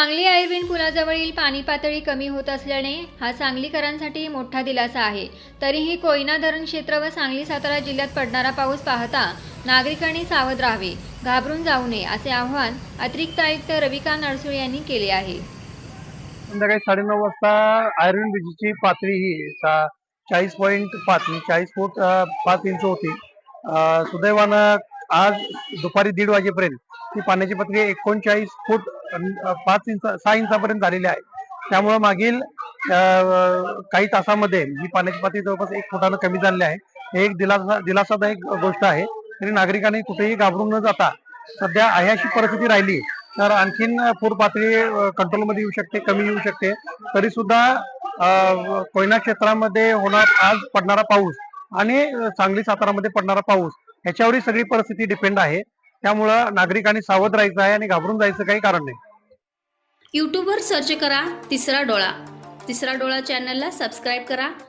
Sangli Irwin पुलाजवळील पाणी पातळी कमी होत असल्याने हा सांगलीकरांसाठी मोठा दिलासा आहे. तरीही कोयना धरण क्षेत्र व सांगली सातारा जिल्ह्यात पडणारा पाऊस पाहता नागरिकांनी सावध राहावे घाबरून जाऊ नये असे आवाहन अतिरिक्त आयुक्त रविकांत अडसूळ यांनी केले आहे. संध्याकाळी साडेनऊ वाजता आयर्विन ब्रिजची पातळी ही चाळीस पॉईंट पाच चाळीस फूट पाच इंच होती. सुदैवानं आज दुपारी दीड वाजेपर्यंत ती पाण्याची पातळी एकोणचाळीस फूट पाच इंच सहा इंचापर्यंत झालेली आहे. त्यामुळं मागील काही तासामध्ये ही पाण्याची पातळी जवळपास एक फुटानं कमी झालेली आहे. हे एक दिलासा दिलासादायक गोष्ट आहे. तरी नागरिकांनी कुठेही घाबरून न जाता सध्या आहे अशी परिस्थिती राहिली तर आणखीन पूर पातळी कंट्रोलमध्ये येऊ शकते कमी येऊ शकते. तरी सुद्धा कोयना क्षेत्रामध्ये होणार आज पडणारा पाऊस आणि सांगली सातारामध्ये पडणारा पाऊस ह्याच्यावर सगळी परिस्थिती डिपेंड आहे. त्यामुळं नागरिकांनी सावध राहायचं आहे आणि घाबरून जायचं काही कारण नाही. युट्यूबवर सर्च करा तिसरा डोळा. तिसरा डोळा चॅनलला सबस्क्राईब करा.